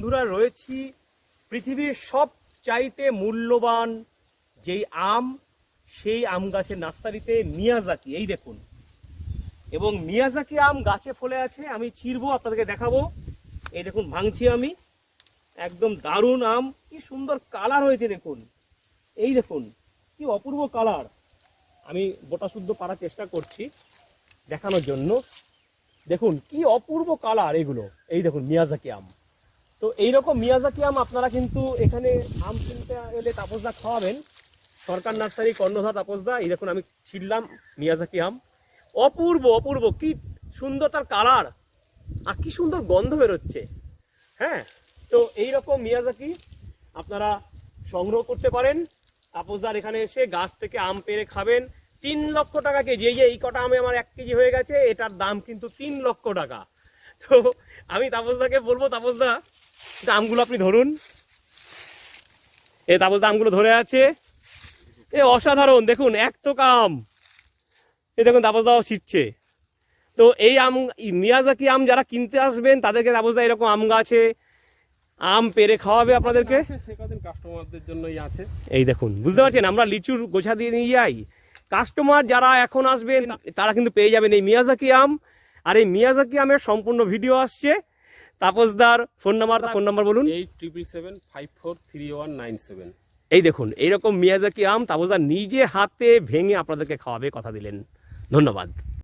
বন্ধুরা, রয়েছি পৃথিবীর সব চাইতে মূল্যবান যেই আম, সেই আম গাছের নার্সারিতে মিয়াজাকি। এই দেখুন। এবং মিয়াজাকি আম গাছে ফলে আছে, আমি ছিড়বো, আপনাদেরকে দেখাবো। এই দেখুন, ভাঙছি আমি। একদম দারুণ আম। কি সুন্দর কালার হয়েছে, দেখুন। এই দেখুন, কি অপূর্ব কালার। আমি গোটা শুদ্ধ পারার চেষ্টা করছি দেখানোর জন্য। দেখুন, কি অপূর্ব কালার এগুলো। এই দেখুন, মিয়াজাকি আম। তো এইরকম মিয়াজাকি আম আপনারা কিন্তু এখানে আম কিনতে এলে তাপসদা খাওয়াবেন। সরকার নার্সারি কর্ণধা তাপসদা এই দেখুন আমি ছিড়লাম মিয়াজাকি আম। অপূর্ব অপূর্ব, কি সুন্দর তার কালার। আর কি সুন্দর গন্ধ বেরোচ্ছে। হ্যাঁ তো এইরকম মিয়াজাকি আপনারা সংগ্রহ করতে পারেন। তাপসদার এখানে এসে গাছ থেকে আম পেরে খাবেন। তিন লক্ষ টাকা কেজি, এই যে এই কটা আমে আমার এক কেজি হয়ে গেছে, এটার দাম কিন্তু তিন লক্ষ টাকা। তো আমি তাপসদাকে বলব তাপসদা আমগুলো আপনি ধরুন। এই তাপসদা আমগুলো ধরে আছে। এ অসাধারণ দেখুন এক তো কাম। এ দেখুন তাপসদাও ছিটছে। তো এই আম মিয়াজাকি আম যারা কিনতে আসবেন তাদেরকে তাপসদা এরকম আম গাছে আম পেরে খাওয়াবে আপনাদেরকে। কাস্টমারদের জন্যই আছে। এই দেখুন বুঝতে পারছেন? আমরা লিচুর গোছা দিয়ে নিয়ে যাই। কাস্টমার যারা এখন আসবেন তারা কিন্তু পেয়ে যাবেন এই মিয়াজাকি আম। আর এই মিয়াজাকি আমের সম্পূর্ণ ভিডিও আসছে। তাপসদার ফোন নাম্বার ফোন নাম্বার বলুন। Eight triple seven five four three one nine seven. এই দেখুন এইরকম মিয়াজাকি আম তাপসদার নিজে হাতে ভেঙে আপনাদেরকে খাওয়াবে কথা দিলেন। ধন্যবাদ।